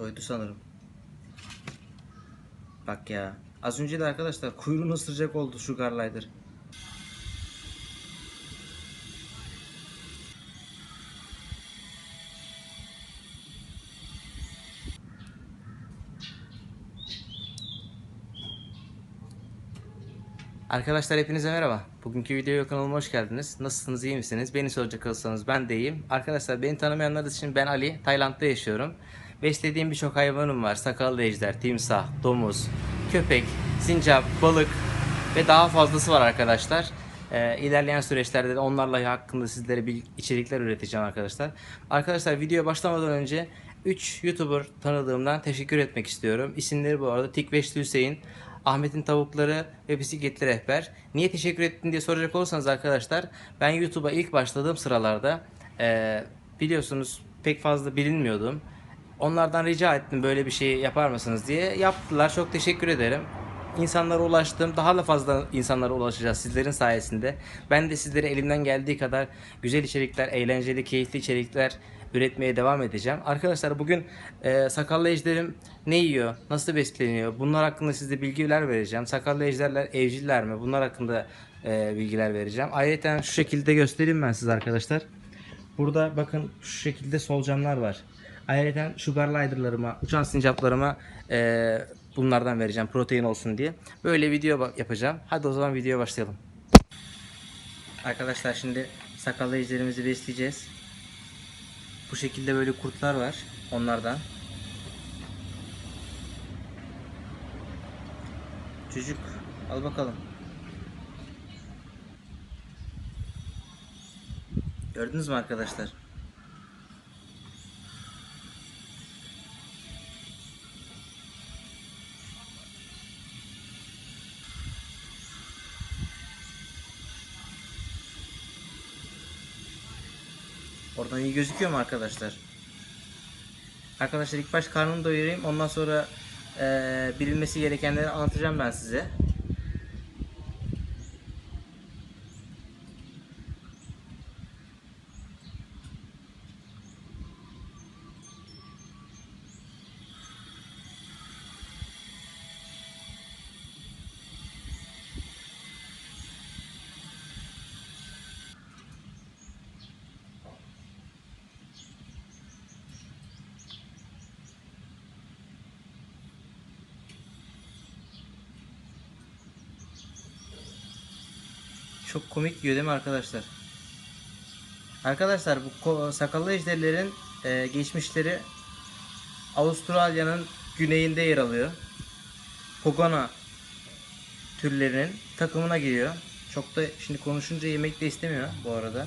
Doydu sanırım. Bak ya. Az önce de arkadaşlar kuyruğunu ısıracak oldu şu Garlider. Arkadaşlar hepinize merhaba. Bugünkü videoya kanalıma hoş geldiniz. Nasılsınız, iyi misiniz? Beni soracak olursanız ben de iyiyim. Arkadaşlar beni tanımayanlar için ben Ali, Tayland'da yaşıyorum. Beslediğim birçok hayvanım var. Sakallı ejder, timsah, domuz, köpek, sincap, balık ve daha fazlası var arkadaşlar. Ee, ilerleyen süreçlerde de onlarla hakkında sizlere bir içerikler üreteceğim arkadaşlar. Arkadaşlar videoya başlamadan önce 3 YouTuber tanıdığımdan teşekkür etmek istiyorum. İsimleri bu arada Tikveşli Hüseyin, Ahmet'in tavukları ve bisikletli rehber. Niye teşekkür ettin diye soracak olursanız arkadaşlar ben YouTube'a ilk başladığım sıralarda eee, biliyorsunuz pek fazla bilinmiyordum. Onlardan rica ettim böyle bir şey yapar mısınız diye. Yaptılar. Çok teşekkür ederim. İnsanlara ulaştım. Daha da fazla insanlara ulaşacağız sizlerin sayesinde. Ben de sizlere elimden geldiği kadar güzel içerikler, eğlenceli, keyifli içerikler üretmeye devam edeceğim. Arkadaşlar bugün e, sakallı ejderim ne yiyor, nasıl besleniyor bunlar hakkında size bilgiler vereceğim. Sakallı ejderler evciller mi bunlar hakkında e, bilgiler vereceğim. Ayrıca şu şekilde göstereyim ben size arkadaşlar. Burada bakın şu şekilde solucanlar var. Ayrıca sugar lider'larıma, uçan sincaplarıma e, bunlardan vereceğim protein olsun diye. Böyle video yapacağım. Hadi o zaman videoya başlayalım. Arkadaşlar şimdi sakallı ejderimizi besleyeceğiz. Bu şekilde böyle kurtlar var onlardan. Çocuk al bakalım. Gördünüz mü arkadaşlar? Oradan iyi gözüküyor mu arkadaşlar? Arkadaşlar ilk baş karnımı doyurayım. Ondan sonra eee, bilinmesi gerekenleri anlatacağım ben size. Çok komik yiyor değil mi arkadaşlar? Arkadaşlar bu sakallı ejderlerin e, geçmişleri Avustralya'nın güneyinde yer alıyor. Pogona türlerinin takımına giriyor. Çok da şimdi konuşunca yemek de istemiyor bu arada.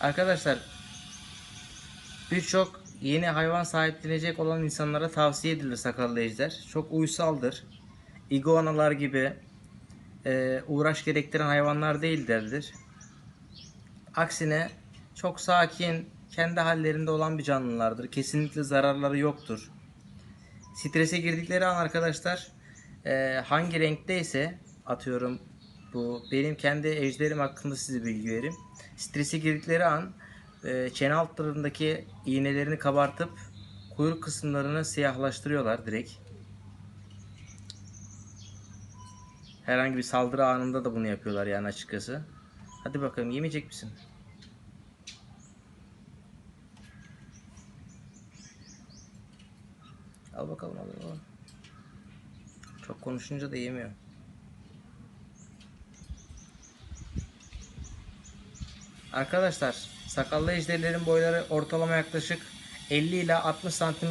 Arkadaşlar birçok yeni hayvan sahiplenecek olan insanlara tavsiye edilir sakallı ejder. Çok uysaldır. İguanalar gibi e, uğraş gerektiren hayvanlar değillerdir. Aksine çok sakin, kendi hallerinde olan bir canlılardır. Kesinlikle zararları yoktur. Strese girdikleri an arkadaşlar e, hangi renkteyse atıyorum bu benim kendi ejderim hakkında size bilgi vereyim. Strese girdikleri an e, çene altlarındaki iğnelerini kabartıp kuyruk kısımlarını siyahlaştırıyorlar direkt. Herhangi bir saldırı anında da bunu yapıyorlar yani açıkçası. Hadi bakalım yemeyecek misin? Al bakalım al bakalım. Çok konuşunca da yemiyor. Arkadaşlar sakallı ejderlerin boyları ortalama yaklaşık 50 ile 60 santim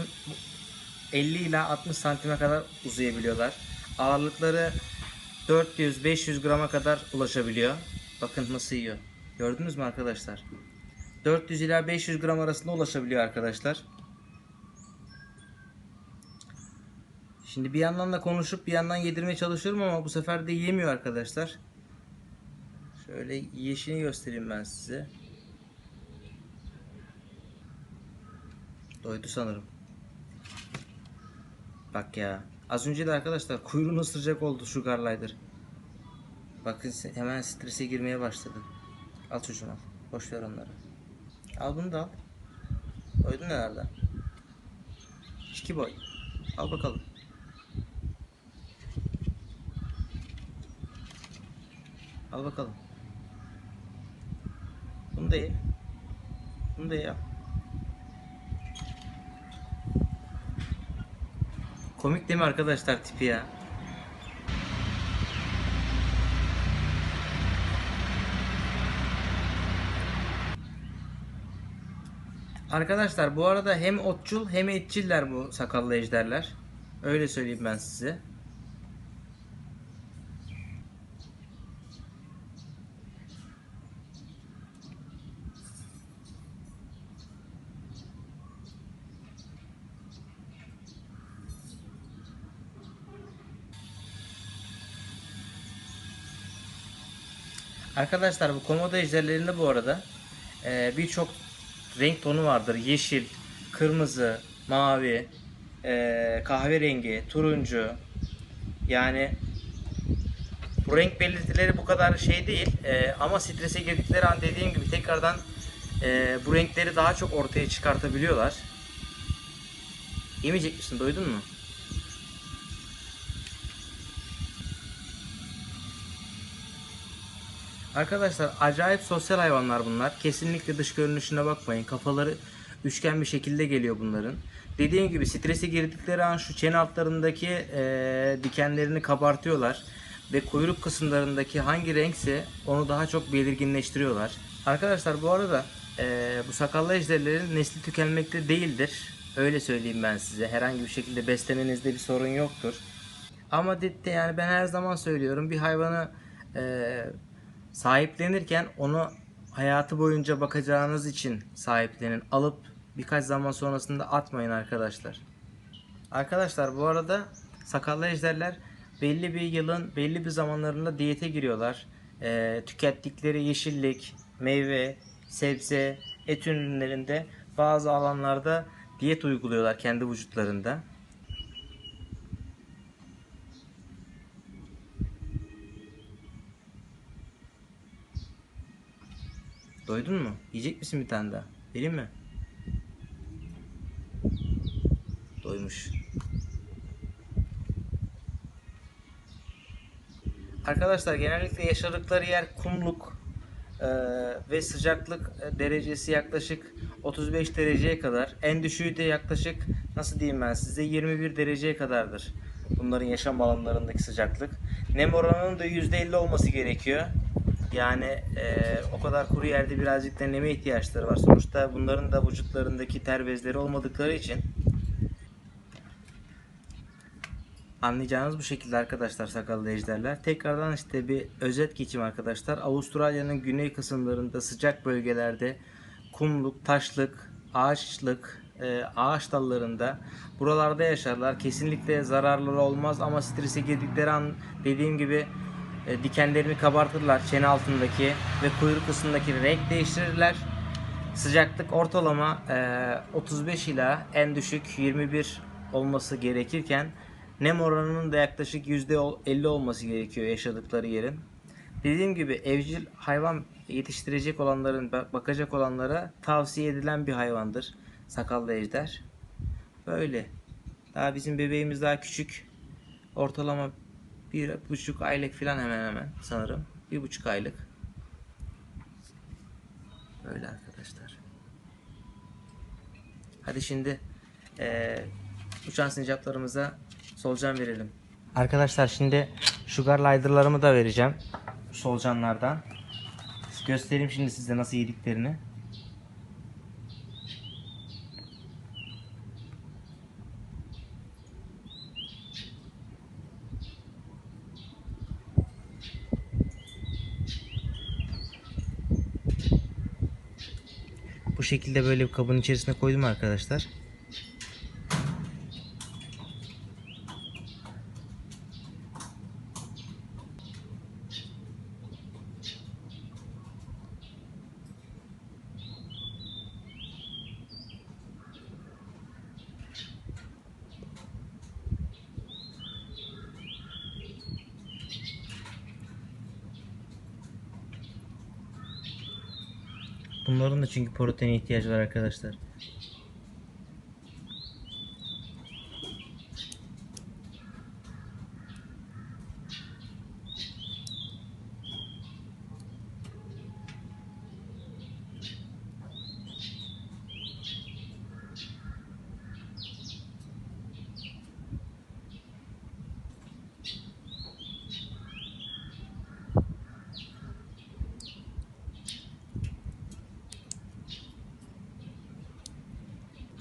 50 ile 60 santime kadar uzayabiliyorlar. Ağırlıkları 400-500 grama kadar ulaşabiliyor. Bakın nasıl yiyor. Gördünüz mü arkadaşlar? 400 ila 500 gram arasında ulaşabiliyor arkadaşlar. Şimdi bir yandan da konuşup bir yandan yedirmeye çalışıyorum ama bu sefer de yemiyor arkadaşlar. Şöyle yeşini göstereyim ben size. Doydu sanırım. Bak ya. Az önce de arkadaşlar kuyruğunu ısıracak oldu şu Garlider. Bakın hemen strese girmeye başladı. Al çocuğum al. Boş ver onları. Al bunu da al. Doydun herhalde. İki boy. Al bakalım. Al bakalım. Bunu da ye. Bunu da ye al. Komik değil mi arkadaşlar tipi ya? Arkadaşlar bu arada hem otçul hem etçiller bu sakallı ejderler. Öyle söyleyeyim ben size. Arkadaşlar bu komodo ejderlerinde bu arada e, birçok renk tonu vardır. Yeşil, kırmızı, mavi, e, kahverengi, turuncu. Yani bu renk belirtileri bu kadar şey değil. E, ama strese girdikleri an dediğim gibi tekrardan e, bu renkleri daha çok ortaya çıkartabiliyorlar. Yemeyecek misin? Doydun mu? Arkadaşlar acayip sosyal hayvanlar bunlar. Kesinlikle dış görünüşüne bakmayın. Kafaları üçgen bir şekilde geliyor bunların. Dediğim gibi strese girdikleri an şu çene altlarındaki eee, dikenlerini kabartıyorlar. Ve kuyruk kısımlarındaki hangi renkse onu daha çok belirginleştiriyorlar. Arkadaşlar bu arada eee, bu sakallı ejderlerin nesli tükenmekte değildir. Öyle söyleyeyim ben size. Herhangi bir şekilde beslemenizde bir sorun yoktur. Ama de yani ben her zaman söylüyorum bir hayvanı eee sahiplenirken onu hayatı boyunca bakacağınız için sahiplenin. Alıp birkaç zaman sonrasında atmayın arkadaşlar. Arkadaşlar bu arada sakallı ejderler belli bir yılın belli bir zamanlarında diyete giriyorlar. Ee, tükettikleri yeşillik, meyve, sebze, et ürünlerinde bazı alanlarda diyet uyguluyorlar kendi vücutlarında. Doydun mu? Yiyecek misin bir tane daha? Vereyim mi? Doymuş. Arkadaşlar genellikle yaşadıkları yer kumluk eee, ve sıcaklık e, derecesi yaklaşık 35 dereceye kadar. En düşüğü de yaklaşık nasıl diyeyim ben size 21 dereceye kadardır. Bunların yaşam alanlarındaki sıcaklık. Nem oranının da %50 olması gerekiyor. Yani eee, o kadar kuru yerde birazcık da neme ihtiyaçları var. Sonuçta bunların da vücutlarındaki ter bezleri olmadıkları için Anlayacağınız bu şekilde arkadaşlar sakallı ejderler. Tekrardan işte bir özet geçeyim arkadaşlar. Avustralya'nın güney kısımlarında sıcak bölgelerde kumluk, taşlık, ağaçlık, e, ağaç dallarında buralarda yaşarlar. Kesinlikle zararları olmaz ama strese girdikleri an dediğim gibi e, dikenlerini kabartırlar çene altındaki ve kuyruk kısmındaki renk değiştirirler. Sıcaklık ortalama e, 35 ila en düşük 21 olması gerekirken nem oranının da yaklaşık %50 olması gerekiyor yaşadıkları yerin. Dediğim gibi evcil hayvan yetiştirecek olanların, bak- bakacak olanlara tavsiye edilen bir hayvandır. Sakallı ejder. Böyle. Daha bizim bebeğimiz daha küçük. Ortalama bir buçuk aylık falan hemen hemen sanırım. Bir buçuk aylık. Böyle arkadaşlar. Hadi şimdi eee, uçan sincaplarımıza solucan verelim. Arkadaşlar şimdi sugar lider'larımı da vereceğim. Solucanlardan. Göstereyim şimdi size nasıl yediklerini. Bu şekilde böyle bir kabın içerisine koydum arkadaşlar. Bunların da çünkü proteine ihtiyacı var arkadaşlar.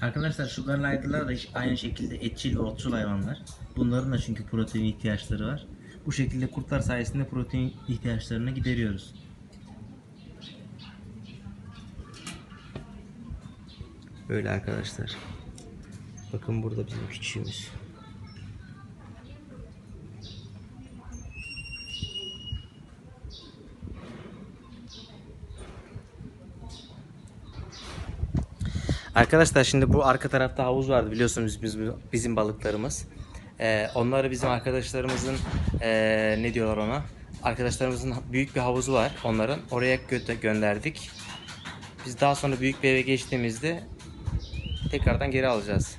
Arkadaşlar Sugar Glider'lar da aynı şekilde etçil otçul hayvanlar. Bunların da çünkü protein ihtiyaçları var. Bu şekilde kurtlar sayesinde protein ihtiyaçlarını gideriyoruz. Böyle arkadaşlar. Bakın burada bizim küçüğümüz. Arkadaşlar şimdi bu arka tarafta havuz vardı biliyorsunuz biz, bizim balıklarımız. Ee, onları bizim arkadaşlarımızın ee, ne diyorlar ona? Arkadaşlarımızın büyük bir havuzu var onların. Oraya gö- gönderdik. Biz daha sonra büyük bir eve geçtiğimizde tekrardan geri alacağız.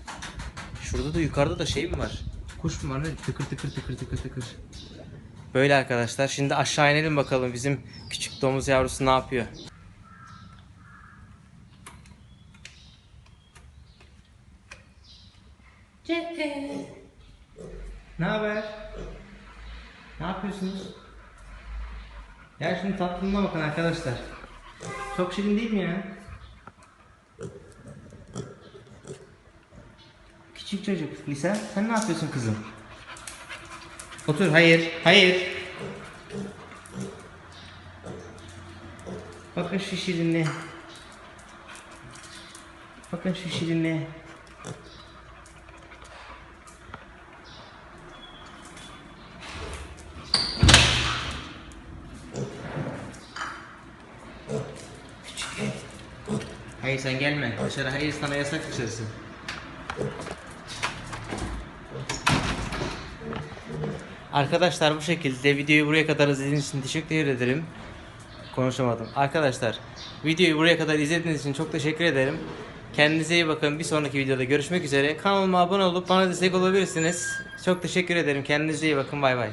Şurada da yukarıda da şey mi var? Kuş mu var ne? Tıkır tıkır tıkır tıkır tıkır. Böyle arkadaşlar. Şimdi aşağı inelim bakalım bizim küçük domuz yavrusu ne yapıyor. Ne haber? Ne yapıyorsunuz? Ya şimdi tatlılığına bakın arkadaşlar. Çok şirin değil mi ya? Küçük çocuk. Lisa sen ne yapıyorsun kızım? Otur. Hayır. Hayır. Bakın şu şirinliğe. Bakın şu şirinliğe. Hayır sen gelme. Dışarı hayır sana yasak dışarısı. Arkadaşlar bu şekilde videoyu buraya kadar izlediğiniz için teşekkür ederim. Konuşamadım. Arkadaşlar videoyu buraya kadar izlediğiniz için çok teşekkür ederim. Kendinize iyi bakın. Bir sonraki videoda görüşmek üzere. Kanalıma abone olup bana destek olabilirsiniz. Çok teşekkür ederim. Kendinize iyi bakın. Bay bay.